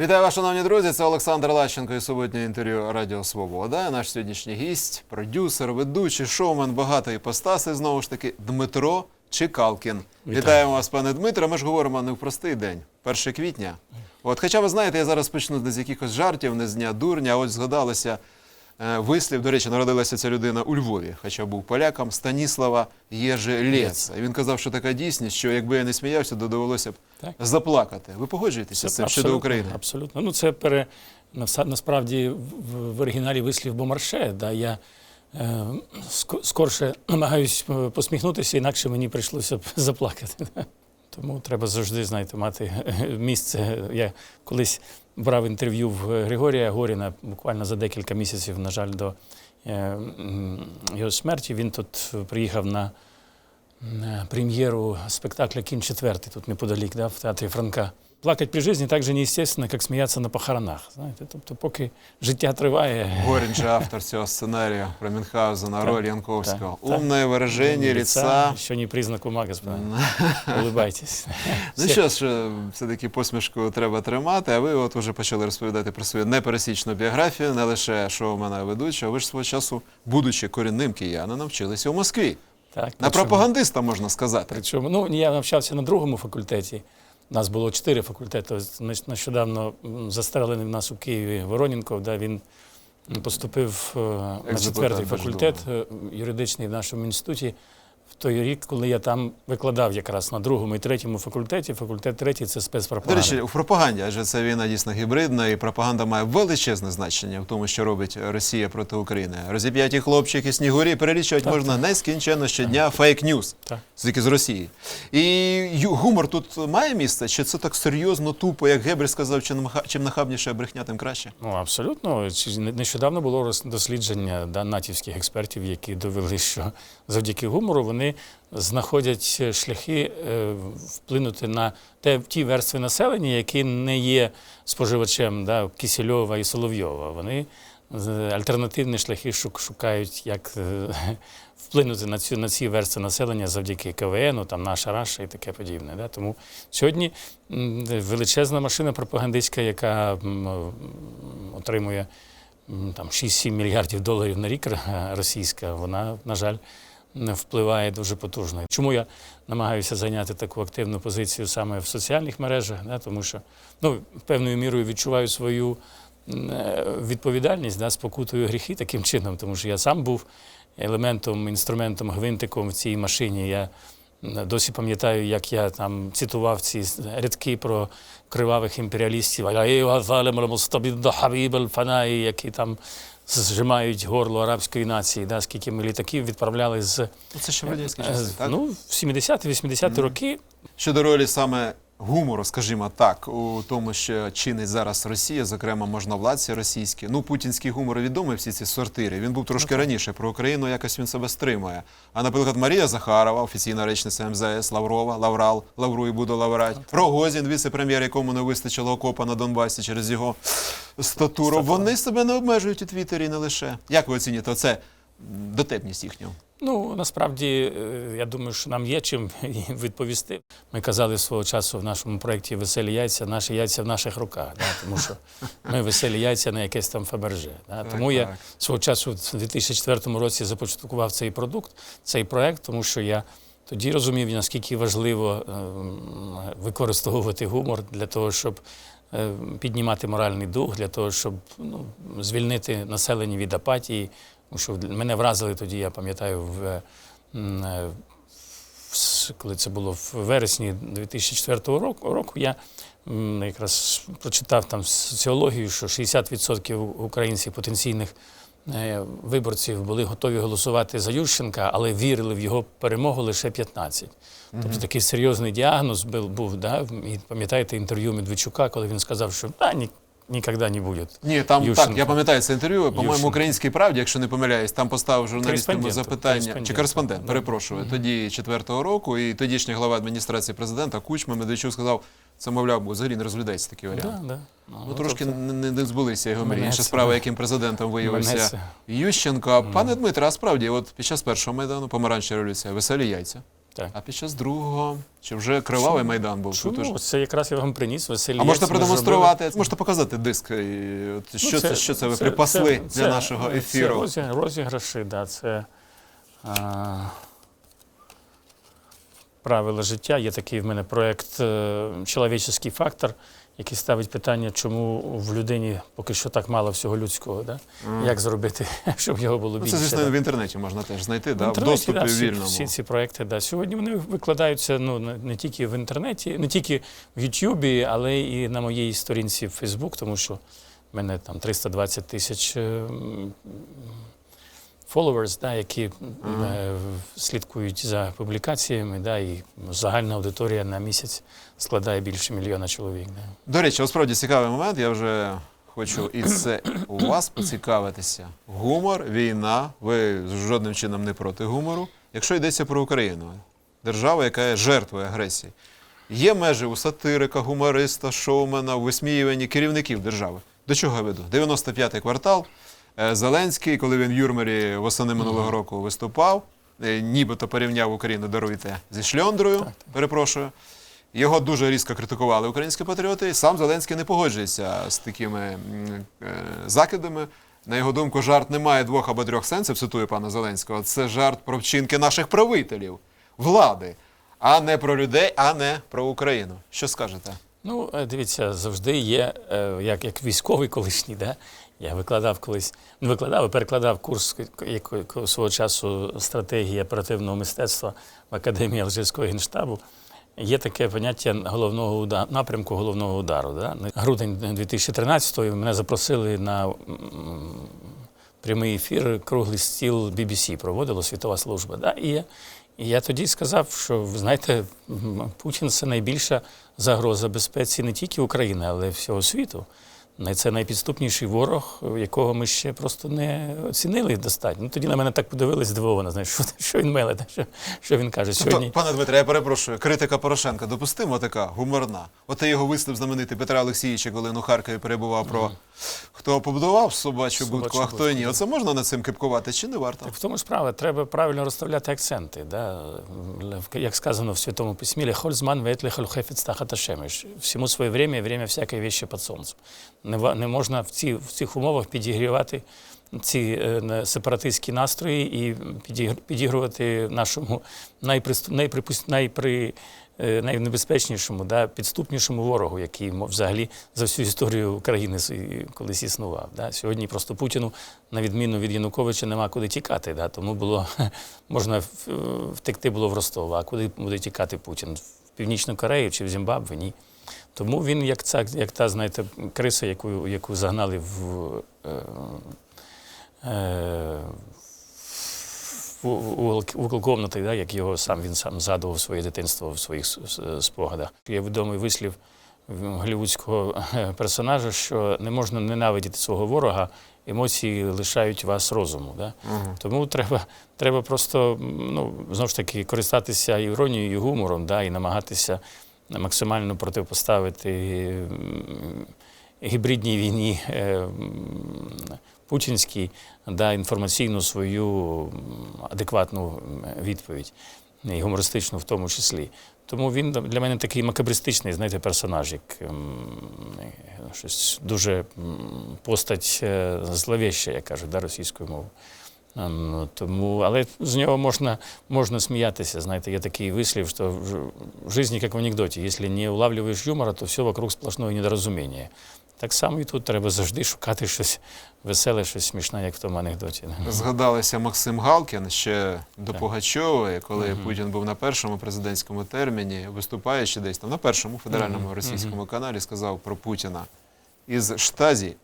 Вітаю вас, шановні друзі. Це Олександр Лащенко і суботнє інтерв'ю Радіо Свобода. Наш сьогоднішній гість, продюсер, ведучий, шоумен, багатої постаси. знову ж таки, Дмитро Чекалкін. Вітаємо вас, пане Дмитро. Ми ж говоримо не в простий день, 1 квітня. От, хоча ви знаєте, я зараз почну з якихось жартів, не з дня дурня, а ось згадалося вислів. До речі, народилася ця людина у Львові, хоча був поляком, Станіслава Єжелєца. І він казав, що така дійсність, що якби я не сміявся, то довелося б Так. заплакати. Ви погоджуєтеся з цим щодо України? Абсолютно. Ну, це пере, насправді в, в оригіналі вислів Бомарше. Да, я е, скорше намагаюсь е, посміхнутися, інакше мені прийшлося б заплакати. Тому треба завжди, знаєте, мати місце. Я колись брав інтерв'ю в Григорія Горіна буквально за декілька місяців, на жаль, до е, його смерті. Він тут приїхав на прем'єру спектакля Кін четвертий, тут неподалік, да, в театрі Франка. Плакать при житті так же неестественно, як сміятися на похоронах. Знаєте? Тобто, поки життя триває, Горин же автор цього сценарію про Мюнхгаузена, роль Янковського. Умне вираження лица. що не признак ума, господа. Улыбайтесь. Ну що ж, е, все-таки посмішку треба тримати, а ви от уже почали розповідати про свою непересічну біографію, не лише шоумена а. Ви ж свого часу, будучи корінним киянином, вчилися у Москві. Так, На причому- пропагандиста, можна сказати. Причому, ну, я навчався на другому факультеті. У нас було чотири факультети. Нещодавно застрелений в нас у Києві Вороненко, да, він поступив е, на четвертий факультет е, юридичний в нашому інституті. В той рік, коли я там викладав якраз на другому і третьому факультеті, факультет третій це До спецпропаганда. речі, у пропаганді, адже ця війна дійсно гібридна, і пропаганда має величезне значення в тому, що робить Росія проти України. Розіп'яті хлопчики, снігурі перелічувати Так, можна нескінченно щодня фейк-ньюс. Так. Тільки з Росії. І гумор тут має місце? Чи це так серйозно, тупо, як Гебель сказав, чим нахаб- чим нахабніше брехня, тим краще? Ну, абсолютно. Нещодавно було дослідження да, натівських експертів, які довели, що завдяки гумору вони знаходять шляхи е, вплинути на те, ті верстви населення, які не є споживачем да, Кисельова і Соловйова. Вони альтернативні шляхи шукають, як е, вплинути на ці, на ці верстви населення завдяки КВН, там наша Раша і таке подібне. Да? Тому сьогодні величезна машина пропагандистська, яка отримує там 6-7 мільярдів доларів на рік російська, вона, на жаль, впливає дуже потужно. Чому я намагаюся зайняти таку активну позицію саме в соціальних мережах? Да? Тому що ну, певною мірою відчуваю свою е, відповідальність, да, спокутую гріхи таким чином, тому що я сам був елементом, інструментом, гвинтиком в цій машині. Я досі пам'ятаю, як я там цитував ці рядки про кривавих імперіалістів, які там зжимають горло арабської нації, да, скільки ми літаків відправляли з Це ще радянські е, часи, так? ну, в 70-80-ті роки. Щодо ролі саме гумору, скажімо так, у тому, що чинить зараз Росія, зокрема можновладці російські. Ну, путінський гумор відомий всі ці сортири. Він був трошки раніше про Україну, якось він себе стримує. А наприклад, Марія Захарова, офіційна речниця МЗС, Лаврова, Лаврал, Лавруй буду лаврать. Рогозін, віце-прем'єр, якому не вистачило окопа на Донбасі через його статуру. Вони себе не обмежують у Твіттері не лише. Як ви оцінюєте оце м, дотепність їхню? Ну, насправді, е, я думаю, що нам є чим відповісти. Ми казали свого часу в нашому проєкті Веселі яйця, наші яйця в наших руках, да, тому що ми веселі яйця на якесь там Фаберже. Да. Так, Тому я свого часу в 2004 році започаткував цей продукт, цей проєкт, тому що я тоді розумів, наскільки важливо ем, використовувати гумор для того, щоб е, піднімати моральний дух, для того, щоб ну, звільнити населення від апатії. Тому що мене вразили тоді, я пам'ятаю, в, е, в коли це було в вересні 2004 року, року я якраз прочитав там соціологію, що 60% українців потенційних е, виборців були готові голосувати за Ющенка, але вірили в його перемогу лише 15. Тобто такий серйозний діагноз був, був да? і пам'ятаєте інтерв'ю Медведчука, коли він сказав, що та, ні, ніколи не буде. Ні, там Ющенко. так, я пам'ятаю це інтерв'ю. По-моєму, Ющенко. українській правді, якщо не помиляюсь, там поставив журналістам Кореспондент, запитання чи кореспондент, Да. перепрошую. Тоді четвертого року, і тодішній глава адміністрації президента Кучма Медведчук сказав, це мовляв, бо взагалі не розглядається такий варіант. Да, да. Ну, трошки не, не, не збулися його мрії. Інша справа, яким президентом виявився це- Ющенко. А, Пане Дмитре, а справді, от під час першого майдану, помаранчева революція, веселі яйця. Так. А під час другого, чи вже кривавий майдан був? Чому? Тут Це якраз я вам приніс Василь. А можете продемонструвати, можете показати диск. і от Що Ну, це, що це ви припасли це- для нашого це ефіру? розі- розіграші, да, це а, правила життя. Є такий в мене проєкт е, Чоловічний фактор, який ставить питання, чому в людині поки що так мало всього людського. Да? Як зробити, щоб його було Ну, більше. це, звісно, да? в інтернеті можна теж знайти, да? в доступі да, вільному. Всі ці проекти, да. Сьогодні вони викладаються ну, не, тільки в інтернеті, не тільки в Ютубі, але і на моїй сторінці в Фейсбук, тому що в мене там 320 тисяч е, м, followers, да, які е, слідкують за публікаціями, да, і загальна аудиторія на місяць складає більше мільйона чоловік. Да. До речі, справді цікавий момент. Я вже хочу і це у вас поцікавитися. Гумор, війна. Ви жодним чином не проти гумору. Якщо йдеться про Україну, держава, яка є жертвою агресії. Є межі у сатирика, гумориста, шоумена, у висміюванні керівників держави. До чого я веду? 95-й квартал. Е, Зеленський, коли він в Юрмері восени минулого року виступав, е, нібито порівняв Україну, даруйте, зі шльондрою, перепрошую. Його дуже різко критикували українські патріоти. і Сам Зеленський не погоджується з такими е, закидами. На його думку, жарт не має двох або трьох сенсів, цитую пана Зеленського. Це жарт про вчинки наших правителів, влади, а не про людей, а не про Україну. Що скажете? Ну, дивіться, завжди є, як, як військовий колишній, да? Я викладав колись, не викладав, а перекладав курс як- як свого часу стратегії оперативного мистецтва в Академії Алжирського генштабу. Є таке поняття головного удару, напрямку головного удару. Да? Грудень 2013-го мене запросили на прямий ефір, круглий стіл BBC проводила світова служба. Да? І, я, і я тоді сказав, що знаєте, Путін це найбільша загроза безпеці не тільки України, але й всього світу. Це найпідступніший ворог, якого ми ще просто не оцінили достатньо. Ну, тоді на мене так подивились здивовано, знаєш, що, що він меле, що, що він каже сьогодні. Тобто, пане Дмитре, я перепрошую, критика Порошенка допустимо така гуморна. Оте його вислів знаменитий Петра Олексійовича, коли він у Харкові перебував про хто побудував собачу будку, Собачу а хто будку, ні. Оце можна над цим кипкувати чи не варто? Так в тому справа, треба правильно розставляти акценти. Да? Як сказано в Святому Письмі, «Лехользман ветле хольхефець тахата. Всьому своє время, і время всякої вещі під сонцем. Не, не можна в, ці, в цих умовах підігрівати ці е, сепаратистські настрої і підігр- підігрувати нашому найпристу, найприпуст, найпри, е, найнебезпечнішому, да, підступнішому ворогу, який взагалі за всю історію України колись існував. Да. Сьогодні просто Путіну, на відміну від Януковича, нема куди тікати. Да. Тому було можна втекти було в Ростов. А куди буде тікати Путін? В Північну Корею чи в Зімбабве? Ні. Тому він як ця, як та, знаєте, криса, яку, яку загнали в. Е, е, в угол, угол комнати, да, як його сам він сам згадував своє дитинство в своїх спогадах. Є відомий вислів голівудського е, персонажа, що не можна ненавидіти свого ворога, емоції лишають вас розуму. Да? Тому треба, треба просто ну, знову ж таки користатися іронією і гумором, да, і намагатися максимально протипоставити гібридній війні е, путінській да, інформаційну свою адекватну відповідь, і гумористичну в тому числі. Тому він для мене такий макабристичний, знаєте, персонаж, як щось дуже постать е, зловеща, як кажуть, да, російською мовою. Ем, Тому, але з нього можна, можна сміятися. Знаєте, є такий вислів, що в житті, як в анекдоті, якщо не улавлюєш юмора, то все вокруг сплошное недорозуміння. Так само і тут треба завжди шукати щось веселе, щось смішне, як в тому анекдоті. Згадалися Максим Галкін ще до Пугачової, коли Путін був на першому президентському терміні, виступаючи десь там на першому федеральному російському каналі, сказав про Путіна із штазі,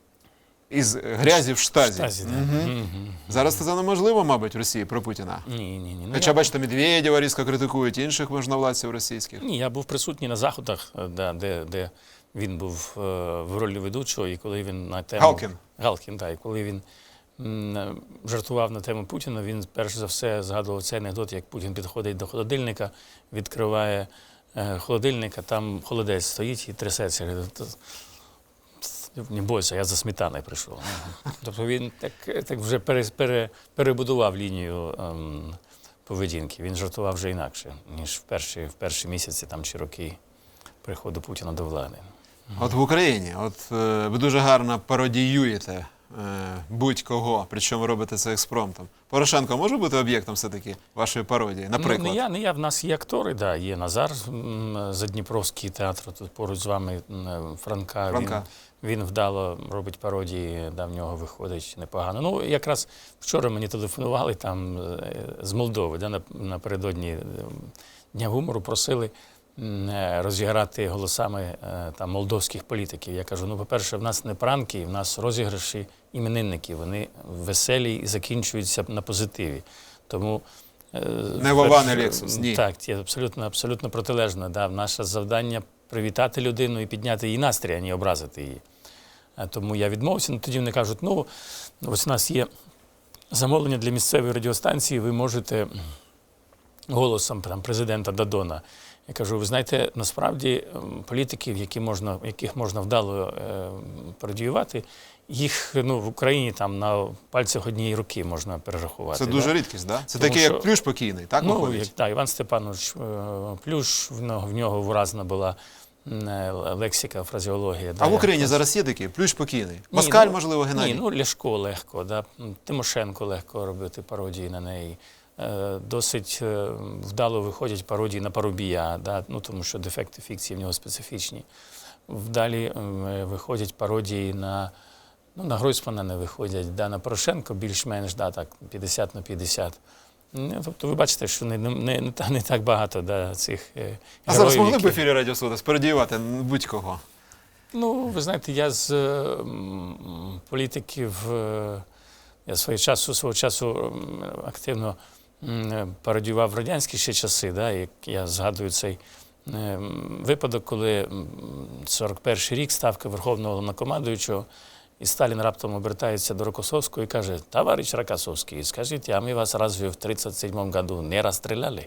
із грязі в штазі. Штазі, да. Мгм. Зараз це неможливо, мабуть, в Росії про Путіна. Ні, ні, ні. Ну, Хоча, я- бачите, Медведєва різко критикують інших можновладців російських. Ні, я був присутній на заходах, е, да, де, де він був е, в ролі ведучого, і коли він на тему Галкін. Галкін, так, і коли він м, е, жартував на тему Путіна, він перш за все згадував цей анекдот, як Путін підходить до холодильника, відкриває е, холодильник, а там холодець стоїть і трясеться. Я говорю, «Та- Не бойся, я за сметаною прийшов. Тобто він так, так вже пере, пере, перебудував лінію ем, поведінки. Він жартував вже інакше, ніж в перші, в перші місяці там, чи роки приходу Путіна до влади. От в Україні, от е, ви дуже гарно пародіюєте е, будь-кого, причому робите це експромтом. Порошенко може бути об'єктом все-таки вашої пародії, наприклад? Ну, не я, не я. В нас є актори, да, є Назар м, Задніпровський театр, тут поруч з вами м, Франка. Франка. Він, він вдало робить пародії, да, в нього виходить непогано. Ну, якраз вчора мені телефонували там е, з Молдови, да, нап- напередодні е, Дня гумору просили е, розіграти голосами там, молдовських політиків. Я кажу: ну, по-перше, в нас не пранки, в нас розіграші іменинників. Вони веселі і закінчуються на позитиві. Тому Не Вова, не Лексус, ні. Так, це абсолютно, абсолютно протилежно. Да. Наше завдання привітати людину і підняти її настрій, а не образити її. А Тому я відмовився. Ну, тоді вони кажуть, ну, ось у нас є замовлення для місцевої радіостанції, ви можете голосом там, президента Дадона. Я кажу, ви знаєте, насправді політиків, які можна, яких можна вдало е, пародіювати, їх ну, в Україні там на пальцях однієї руки можна перерахувати. Це да. дуже рідкість, да? Це такий, що- як плюш покійний, так Ну, виходить? як, да, Іван Степанович е, Плюш, в нього, в нього вразна була е, лексика, фразеологія. А в Україні зараз є такий плюш покійний? Москаль, ну, можливо, Геннадій? Ні, ну Ляшко легко, да. Тимошенко легко робити пародії на неї. Е, Досить е, вдало виходять пародії на Парубія, да, ну, тому що дефекти фікції в нього специфічні. Вдалі е, виходять пародії на, ну, на Гройсмана не виходять, да, на Порошенко більш-менш да, так, 50 на 50. Ну, Тобто ви бачите, що не, не, не, не так багато да, цих е, А зараз героїв, могли б в ефірі Радіо Свобода спередіювати будь-кого? Ну, ви знаєте, я з е, політиків, е, я свого часу, свого часу активно е, пародіював радянські ще часи. Да, як я згадую цей е, випадок, коли 41-й рік ставка Верховного Головнокомандуючого, і Сталін раптом обертається до Рокосовського і каже: Товариш Рокосовський, скажіть, а ми вас разве в 37-му году не розстріляли?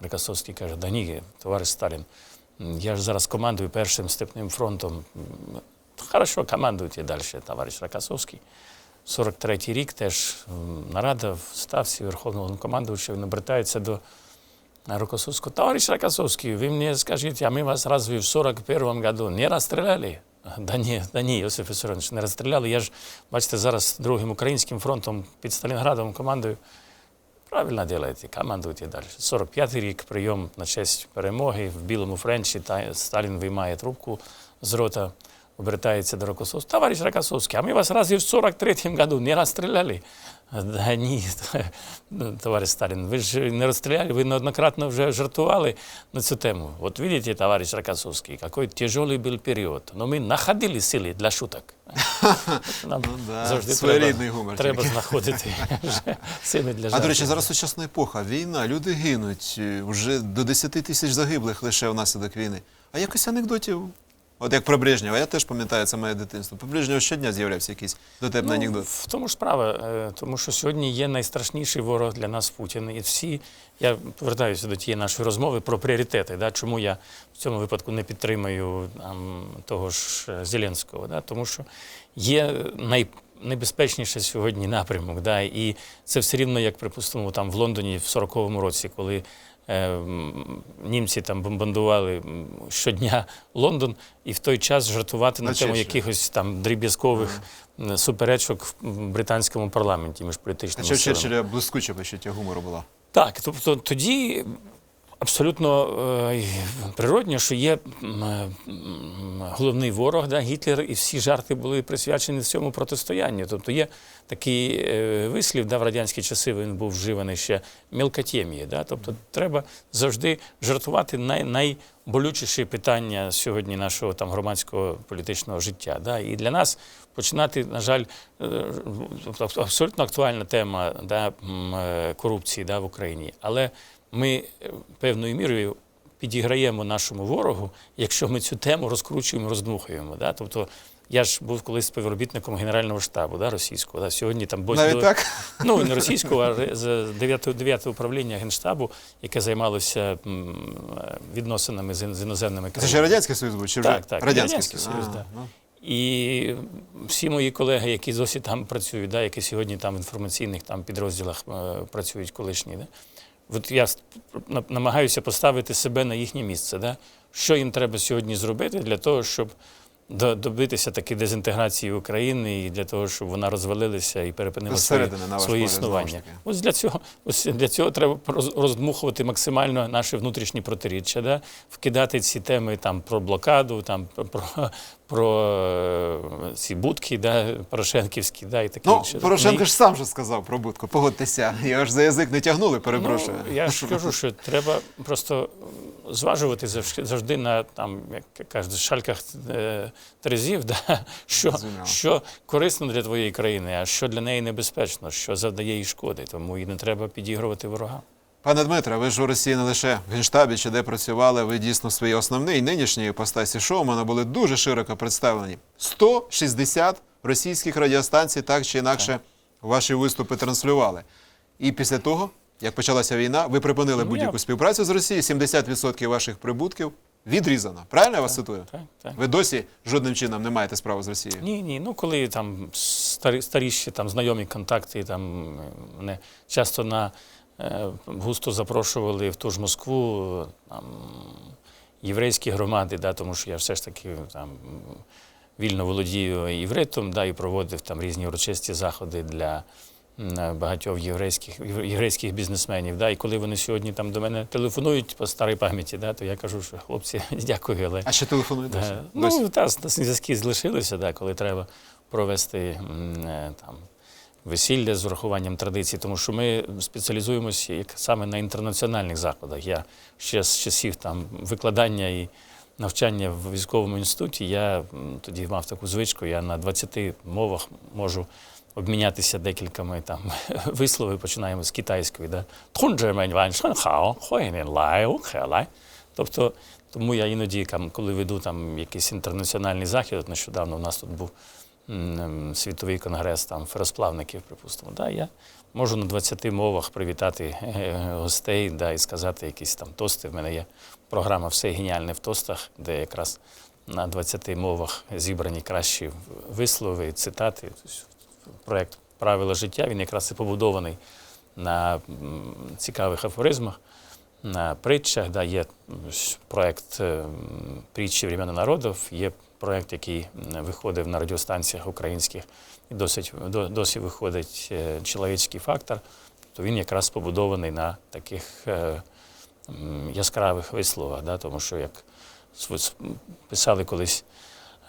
Рокосовський каже, да ні, товариш Сталін, я ж зараз командую першим степним фронтом. Хорошо, командуйте далі, товариш Рокосовський. 43-й рік теж нарада в ставці Верховного командувача, він обертається до Рокосовского. Товарищ Рокоссовский, вы мне скажите, а мы вас разве в 41 году не расстреляли? Да ні, да ні, Йосиф Вісарович, не розстріляли. Я ж, бачите, зараз другим українським фронтом під Сталінградом командую. Правильно ділаєте, командуйте далі. 45-й рік прийом на честь перемоги в білому френчі. Та Сталін виймає трубку з рота, обертається до Рокоссовського. Товарищ Рокоссовский, а ми вас разве в 43-му году не розстріляли? Да ні, товариш Сталін, ви ж не розстріляли, ви неоднократно вже жартували на цю тему. От видите, товариш Рокоссовский, який тяжелый був період. Но ми знаходили сили для шуток. Нам Ну да, завжди своєрідний треба, гумор треба знаходити сили для А до речі, зараз сучасна епоха, війна, люди гинуть, е, вже до 10 тисяч загиблих лише внаслідок війни. А якось анекдотів. От як про Брежнєва, я теж пам'ятаю це моє дитинство. Про Брежнєва щодня з'являвся якийсь дотепний анекдот. Ну, В тому ж справа, е, тому що сьогодні є найстрашніший ворог для нас Путін. І всі, я повертаюся до тієї нашої розмови про пріоритети. Да, чому я в цьому випадку не підтримую там, того ж е, Зеленського? Да, тому що є най, найбезпечніше сьогодні напрямок. Да, і це все рівно, як припустимо, там в Лондоні в 40-му році, коли німці там бомбардували щодня Лондон, і в той час жартувати на На тему якихось там дріб'язкових м, суперечок в британському парламенті між політичними ще силами. Черчилля блискуче почуття гумору була. Так, тобто тоді абсолютно е, природньо, що є е, головний ворог, да, Гітлер, і всі жарти були присвячені цьому протистоянню. Тобто є такий е, вислів, да, в радянські часи він був вживаний ще мілкотємії. Да, тобто треба завжди жартувати най, найболючіші питання сьогодні нашого там громадського політичного життя. Да. І для нас починати, на жаль, абсолютно актуальна тема да, корупції да, в Україні. Але ми е, певною мірою підіграємо нашому ворогу, якщо ми цю тему розкручуємо, роздмухуємо. Да? Тобто я ж був колись співробітником Генерального штабу да, російського. Да? Сьогодні там бо- Навіть так? Ну, не російського, а з 9, 9 управління Генштабу, яке займалося е, відносинами з, ін- з іноземними Це ще Радянський Союз був? Чи вже Так, так, Радянський, Радянський Союз, да. ну. І всі мої колеги, які досі там працюють, да, які сьогодні там в інформаційних там, підрозділах е, працюють колишні, да, от я намагаюся поставити себе на їхнє місце. Да? Що їм треба сьогодні зробити для того, щоб добитися таки дезінтеграції України і для того, щоб вона розвалилася і перепинила знову ж існування. Ось для цього, ось для цього треба роз- роздмухувати максимально наші внутрішні протиріччя, да? вкидати ці теми там про блокаду, там про, про е, ці будки, да? Порошенківські, да, і таке Ну, інше. Порошенко ж сам же сказав про будку, погодьтеся. Його ж за язик не тягнули, перепрошую. Ну, я ж кажу, що треба просто зважувати завжди, на там, як кажуть, шальках е, терезів, да, що, що корисно для твоєї країни, а що для неї небезпечно, що завдає їй шкоди. Тому і не треба підігрувати ворогам. Пане Дмитре, ви ж у Росії не лише в Генштабі чи де працювали, ви дійсно в своїй основній нинішній іпостасі шоумена були дуже широко представлені. 160 російських радіостанцій так чи інакше ваші виступи транслювали. І після того, як почалася війна, ви припинили Ну, будь-яку співпрацю з Росією, 70% ваших прибутків відрізано. Правильно я вас цитую? Так, так. Ви досі жодним чином не маєте справи з Росією? Ні, ні. Ну коли там старі, старіші там знайомі контакти, там е, мене часто на густо запрошували в ту ж Москву, там єврейські громади, да, тому що я все ж таки там вільно володію євритом, да, і проводив там різні урочисті заходи для багатьох єврейських єврейських бізнесменів. Да, і коли вони сьогодні там до мене телефонують по старій пам'яті, да, то я кажу, що хлопці, дякую, але А ще телефонуєте? Е, Досі? Ну, та, зв'язки залишилися, да, коли треба провести е, там, весілля з урахуванням традицій, тому що ми спеціалізуємося саме на інтернаціональних заходах. Я ще з часів там, викладання і навчання в військовому інституті, я тоді мав таку звичку, я на 20 мовах можу обмінятися декількома там висловів, починаємо з китайської. Да? Тобто, тому я іноді, коли веду там якийсь інтернаціональний захід, от нещодавно у нас тут був світовий конгрес там феросплавників, припустимо. Да, я можу на 20 мовах привітати е, гостей да, і сказати якісь там тости. В мене є програма Все геніальне в тостах, де якраз на 20 мовах зібрані кращі вислови, цитати. Тобто, Проект Правила життя він якраз і побудований на цікавих афоризмах на притчах. Да, є м, проект е, притчі времени народів, є проект, який м, виходив на радіостанціях українських і досить до- досі виходить е, чоловічий фактор. То він якраз побудований на таких е, м, яскравих висловах, да, тому що як с- с- писали колись.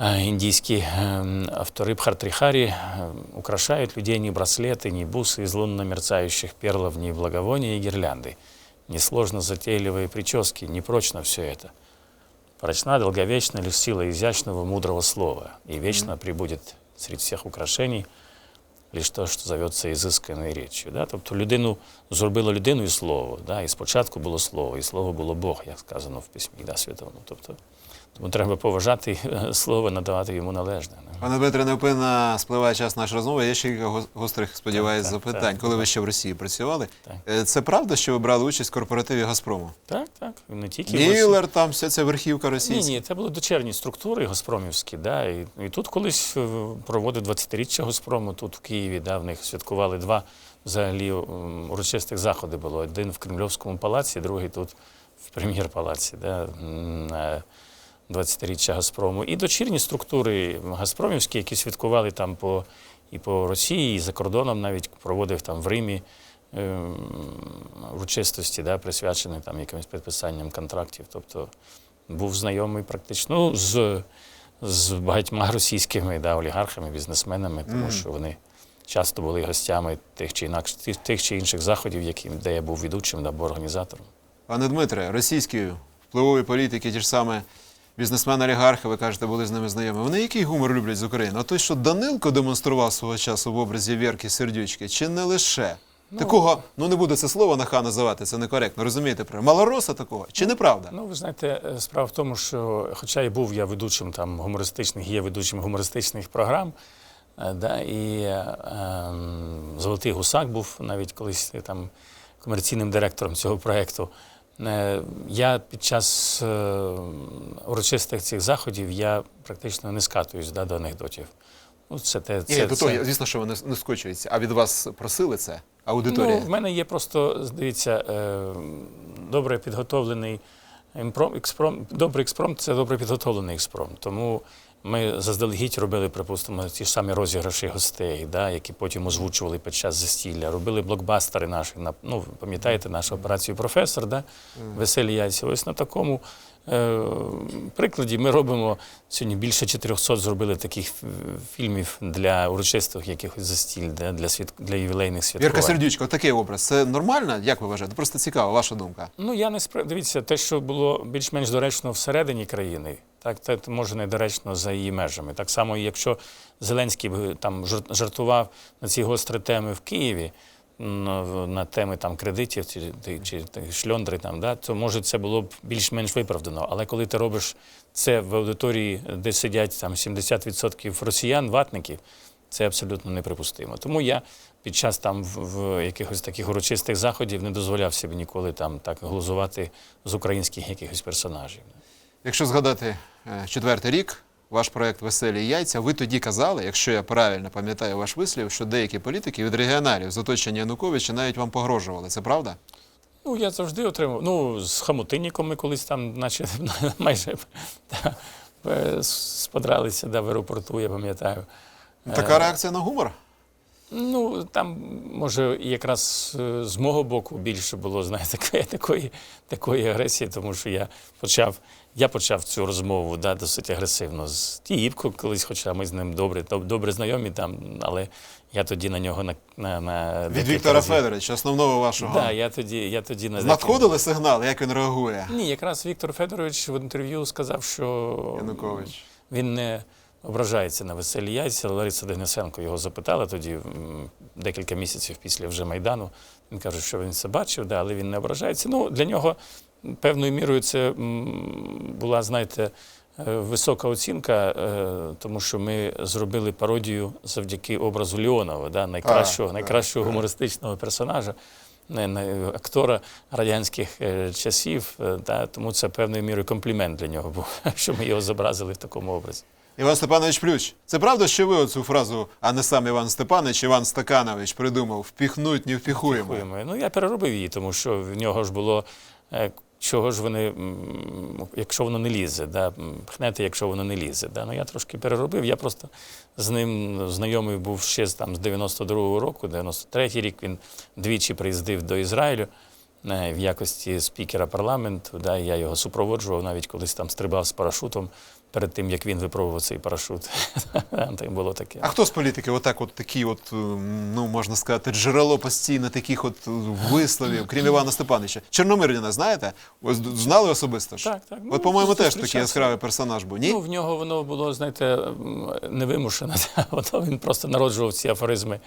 е, Індійські е, автори Бхартрихарі е, украшают людей ни браслеты, ни бусы из лунно мерцающих перлов, ни благовония и гирлянды. Несложно затейливые прически, непрочно все это. Прочна, долговечна лишь сила изящного, мудрого слова, и вечно прибудет среди всех украшений лишь то, що зовется ізисканою річчю. Да? Тобто людину зробило людину і слово. Да? І спочатку було слово, і слово було Бог, як сказано в письмі да, святому. Тобто, тому треба поважати слово, надавати йому належне. Пане Дмитре, невпинно спливає час нашої розмови. Є ще кілька гострих, сподіваюсь, Так, так, запитань. так. Коли ви ще в Росії працювали, Так. е, це правда, що ви брали участь в корпоративі Газпрому? Так, так. Не тільки в Міллер, там вся ця верхівка Ні, російська. ні, це були дочерні структури Газпромівські. Да, і, і тут колись е, проводив 20-річчя Газпрому, тут в Києві, да, в них святкували два взагалі урочистих заходи було. Один в Кремльовському палаці, другий тут в прем'єр-палаці. Да, е, 20-річчя Газпрому. І дочірні структури Газпромівські, які святкували там по, і по Росії, і за кордоном навіть проводив там в Римі ем, урочистості, да, присвячені там якимось підписанням контрактів. Тобто був знайомий практично ну, з, з багатьма російськими да, олігархами, бізнесменами, тому що вони часто були гостями тих чи інакш, тих, тих чи інших заходів, які, де я був ведучим або організатором. Пане Дмитре, російські впливові політики, ті ж саме бізнесмени-олігархи, ви кажете, були з ними знайомі. Вони який гумор люблять з України? А той, що Данилко демонстрував свого часу в образі Вірки Сердючки, чи не лише? Такого, ну не буду це слово на ха називати, це некоректно, розумієте? про Малороса такого, чи неправда? Ну, ви знаєте, е, справа в тому, що, хоча і був я ведучим там гумористичних, є ведучим гумористичних програм, е, да, і е, Золотий Гусак був навіть колись е, там комерційним директором цього проєкту. Е, Я під час е, урочистих цих заходів я практично не скатуюсь да, до анекдотів. Ну, це те, це, Ні, до того, це- звісно, що вони не скочуються. А від вас просили це? аудиторії? Ну, в мене є просто, здається, е, добре підготовлений експром, добрий експромт це добре підготовлений експромт. Тому ми заздалегідь робили, припустимо, ті ж самі розіграші гостей, да, які потім озвучували під час застілля. Робили блокбастери наші. на- Ну, пам'ятаєте нашу операцію професор, да? веселі яйця. Ось на такому е, прикладі ми робимо сьогодні більше 400 зробили таких фільмів для урочистих якихось застіль, да, для, свят... для ювілейних святкувань. Вірка Сердючко, такий образ. Це нормально? Як ви вважаєте? Просто цікаво, ваша думка. Ну я не спри... Дивіться, те, що було більш-менш доречно всередині країни, так це може недоречно за її межами. Так само, якщо Зеленський б там жар- жартував на ці гострі теми в Києві. На, теми там кредитів чи, чи, шльондри, там, да, то може це було б більш-менш виправдано. Але коли ти робиш це в аудиторії, де сидять там 70% росіян, ватників, це абсолютно неприпустимо. Тому я під час там в, якихось таких урочистих заходів не дозволяв собі ніколи там так глузувати з українських якихось персонажів. Якщо згадати е, четвертий рік, ваш проект Веселі яйця, ви тоді казали, якщо я правильно пам'ятаю ваш вислів, що деякі політики від регіоналів з оточення Януковича навіть вам погрожували. Це правда? Ну, я завжди отримав. Ну, з Хамутинніком ми колись там, наче майже та, е, сподралися да, в аеропорту, я пам'ятаю. Така реакція на гумор? Ну, там, може, якраз е, з мого боку більше було, знаєте, такої, такої агресії, тому що я почав, я почав цю розмову да, досить агресивно з Тіївко колись, хоча ми з ним добре, добре знайомі там, але я тоді на нього на, на, на Від Віктора разів- Федоровича, основного вашого. Да, я тоді, я тоді на Надходили сигнали, як він реагує? Ні, якраз Віктор Федорович в інтерв'ю сказав, що Янукович. він не ображається на веселі яйця. Лариса Денисенко його запитала тоді, декілька місяців після вже Майдану. Він каже, що він це бачив, да, але він не ображається. Ну, для нього певною мірою це була, знаєте, е, висока оцінка, е, тому що ми зробили пародію завдяки образу Леонова, да, найкращого, найкращого гумористичного персонажа. Актора радянських е, часів, да, тому це певною мірою комплімент для нього був, що ми його зобразили в такому образі. Іван Степанович Плющ, це правда, що ви оцю фразу, а не сам Іван Степанович, Іван Стаканович придумав впіхнуть, не впіхуємо. Дякуємо. Ну, я переробив її, тому що в нього ж було. Чого ж вони, якщо воно не лізе, да? пхнете, якщо воно не лізе. Да? Ну, я трошки переробив. Я просто з ним знайомий був ще там, з 92-го року, 93-й рік він двічі приїздив до Ізраїлю е, в якості спікера парламенту. Да? Я його супроводжував, навіть колись там стрибав з парашутом перед тим, як він випробував цей парашут. Там було таке. А хто з політиків отак, от такі, от, е, ну можна сказати, джерело постійно таких от е, висловів, крім Івана Степановича? Чорномирніна, знаєте? Ось знали особисто ж? Так, так. Ну, От, по-моєму, теж такий яскравий персонаж був. Ні? Ну, в нього воно було, знаєте, м, невимушене. Воно він просто народжував ці афоризми,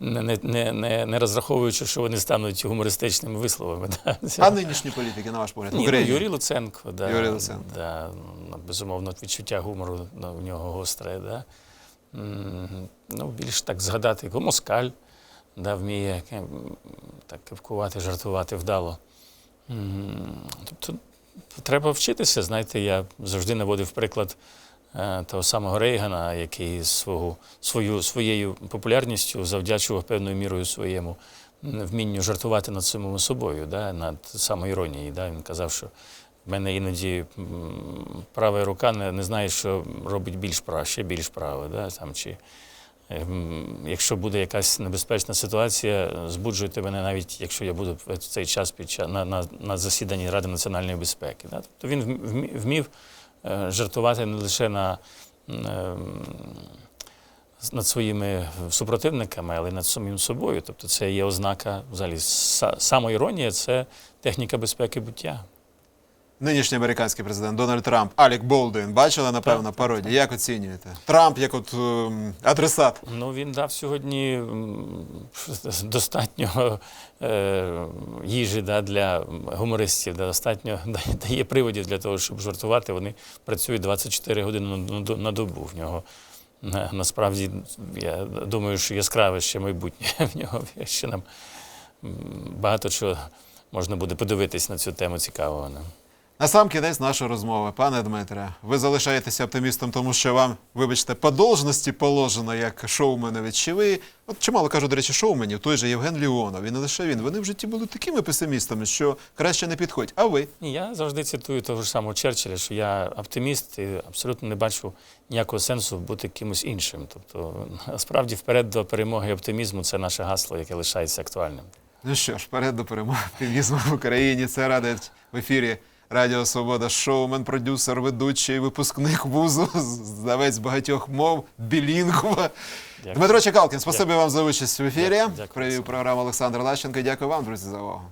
не, не, не, не, розраховуючи, що вони стануть гумористичними висловами. А нинішні політики, на ваш погляд, Ні, ну, Юрій Луценко, да, Юрій Луценко. Да, безумовно, відчуття гумору в нього гостре. Да. Ну, більш так згадати, його москаль да, вміє так кивкувати, жартувати вдало. Тобто треба вчитися. Знаєте, я завжди наводив приклад е, того самого Рейгана, який свого, свою, своєю популярністю завдячував певною мірою своєму вмінню жартувати над самим собою, да, над самоіронією. Да. Він казав, що в мене іноді права рука не, не знає, що робить більш права, ще більш права. Да, там, чи, Ем, Якщо буде якась небезпечна ситуація, збуджуйте мене навіть якщо я буду в цей час під час на, на, на засіданні Ради національної безпеки. Да? Тобто він вмів е, жартувати не лише на, ем, над своїми супротивниками, але й над самим собою. Тобто це є ознака взагалі са- самоіронія це техніка безпеки буття. Нинішній американський президент Дональд Трамп, Алік Болдуін, бачили, напевно, пародію. Як оцінюєте? Трамп як от ем, адресат. Ну, він дав сьогодні достатньо е, їжі да, для гумористів, да, достатньо дає приводів для того, щоб жартувати. Вони працюють 24 години на, добу. В нього на, насправді, я думаю, що яскраве ще майбутнє в нього. Ще нам багато чого можна буде подивитись на цю тему цікавого. На сам кінець нашої розмови, пане Дмитре, ви залишаєтеся оптимістом, тому що вам, вибачте, по должності положено як шоуменові. Чи ви, от чимало кажуть, до речі, шоуменів, той же Євген Ліонов, і не лише він. Вони в житті були такими песимістами, що краще не підходь. А ви? Ні, я завжди цитую того ж самого Черчилля, що я оптиміст і абсолютно не бачу ніякого сенсу бути кимось іншим. Тобто, насправді, вперед до перемоги і оптимізму це наше гасло, яке лишається актуальним. Ну що ж, вперед до перемоги оптимізму в Україні. Це радить в ефірі Радіо Свобода, шоумен, продюсер, ведучий, випускник вузу, знавець багатьох мов, білінгва. Дмитро Чекалкін, спасибі вам за участь в ефірі. Дякую, дякую, Привів програму Олександр Лащенко. Дякую вам, друзі, за увагу.